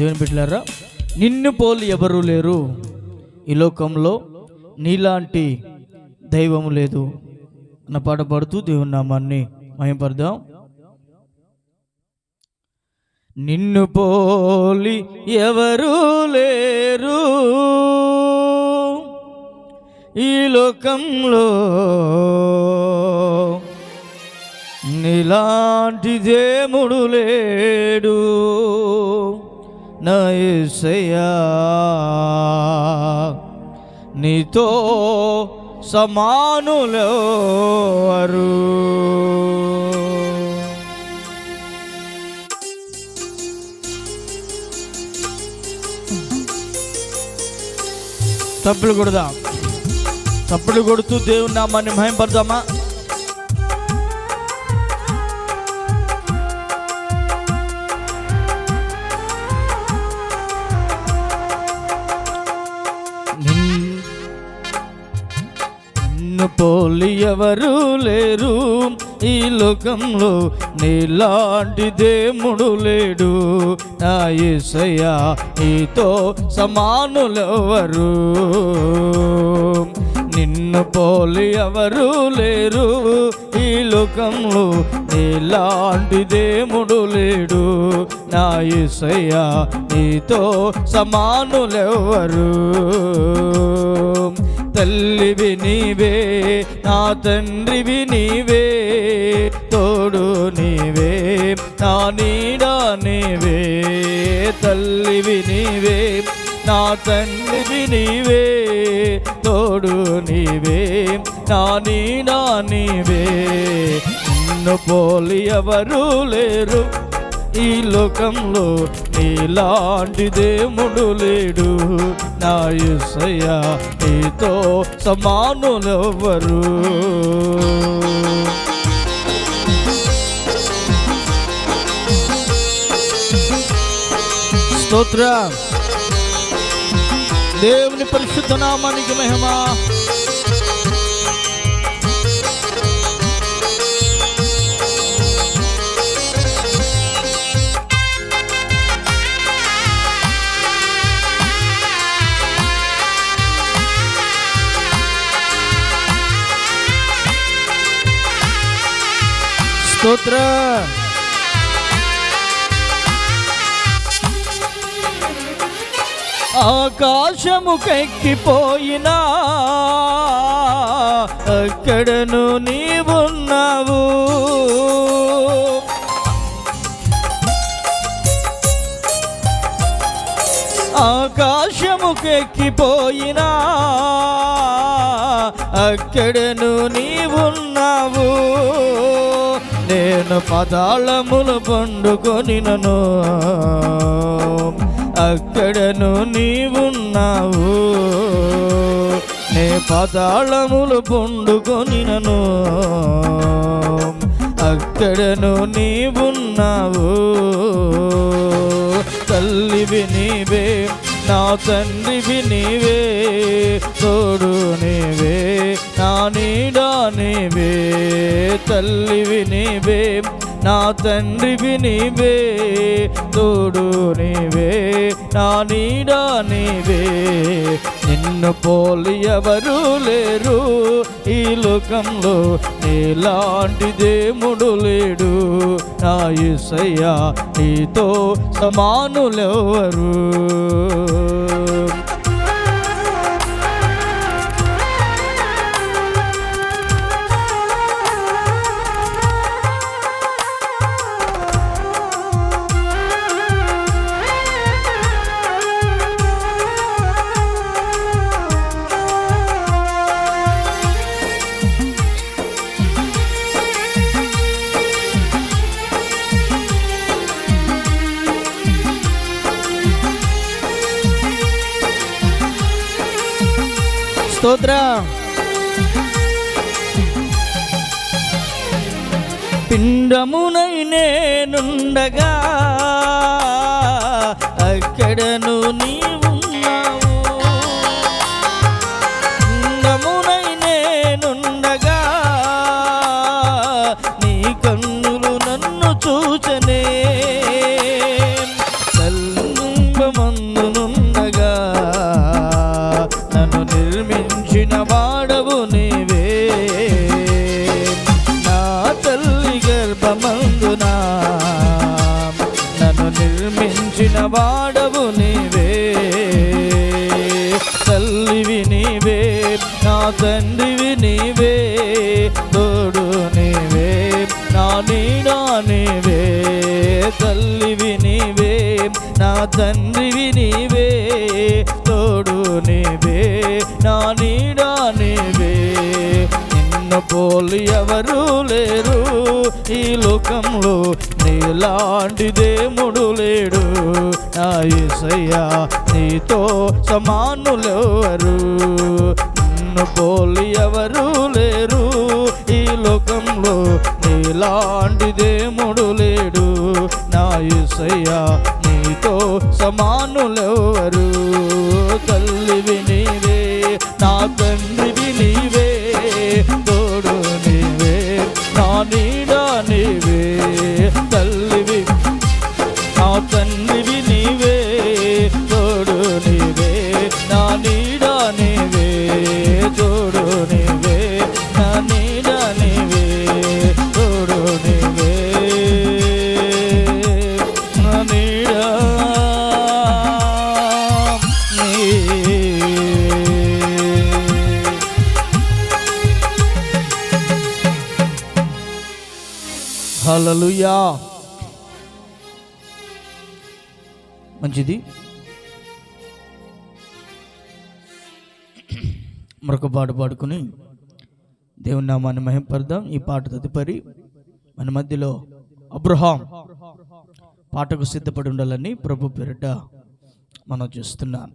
దేవుని బిడ్డలారా నిన్ను పోలి ఎవరూ లేరు. ఈ లోకంలో నీలాంటి దైవం లేదు. అన్న పాట పాడుతూ దేవుని నామాన్ని మహింపడదాం నిన్ను పోలి ఎవరూ లేరు. ఈ లోకంలో నీలాంటి దేవుడు లేడు. నా నీతో సమానులెవరు తప్పులు కొడదాం. తప్పులు కొడుతూ దేవుని నామాన్ని మహింపడదామా పోలి ఎవరు లేరు. ఈ లోకంలో నీలాంటి దేముడు లేడు. నా ఏసయ్యా నీతో సమానులెవరు? నిన్ను పోలి ఎవరు లేరు. ఈ లోకంలో నీలాంటి దేముడు లేడు. నా ఏసయ్యా నీతో సమానులెవరు? తల్లివి నీవే నా తండ్రివి నీవే తోడు నీవే నా నీడా నీవే తల్లివి నీవే నా తండ్రివి నీవే తోడు నీవే నా నీడా నీవే. నిన్ను పోలి ఎవరు లేరు ఈ లోకంలో నీలాంటి దేవుడు లేడు. నా యేసయ్యా నీతో సమానులెవ్వరు. స్తోత్ర. దేవుని పరిశుద్ధ నామానికి మహిమా. స్తోత్ర ఆకాశముకెక్కిపోయినా అక్కడను నీవున్నావు. ఆకాశముకెక్కిపోయినా అక్కడను నీవున్నావు. నేను పదాళములు పండుకొనినను అక్కడను నీవున్నావు. నే పదాళములు పండుకొనినను అక్కడను నీవున్నావు. తల్లివి నీవే నా తండ్రివి నీవే తోడు నీ తల్లివి నీవే నా తండ్రివి నీవే తోడు నీవే నా నీడా నీవే. నిన్ను పోలి ఎవరు లేరు ఈ లోకంలో నీలాంటి దేముడు లేడు. నా యేసయ్యా నీతో సమానులెవరు స్తోత్రం. పిండమునై నేనుండగా అక్కడను నీవున్నావు. పిండమునై నేనుండగా నీ కన్నులు నన్ను చూచనే. తండ్రివి నీవే తోడు నీవే నా నీడా నీవే తల్లివి నీవే నా తండ్రివి నీవే తోడు నీవే నా నీడా నీవే నిన్ను పోలి ఎవరు లేరు ఈ లోకంలో నీలాంటి దేవుడు లేడు. నా ఈసయ్యా నీతో సమానులెవరు నిన్ను పోలి ఎవరు లేరు. ఈ లోకంలో నీలాంటి దేవుడు లేడు. నా యేసయ్యా నీతో సమానులెవరు తల్లివి హల్లెలూయా మంచిది. మరొక పాట పాడుకుని దేవుని నామాన్ని మహింపడదాం ఈ పాట తదుపరి మన మధ్యలో అబ్రహాం పాటకు సిద్ధపడి ఉండాలని ప్రభు పేరిట మనం చూస్తున్నాం.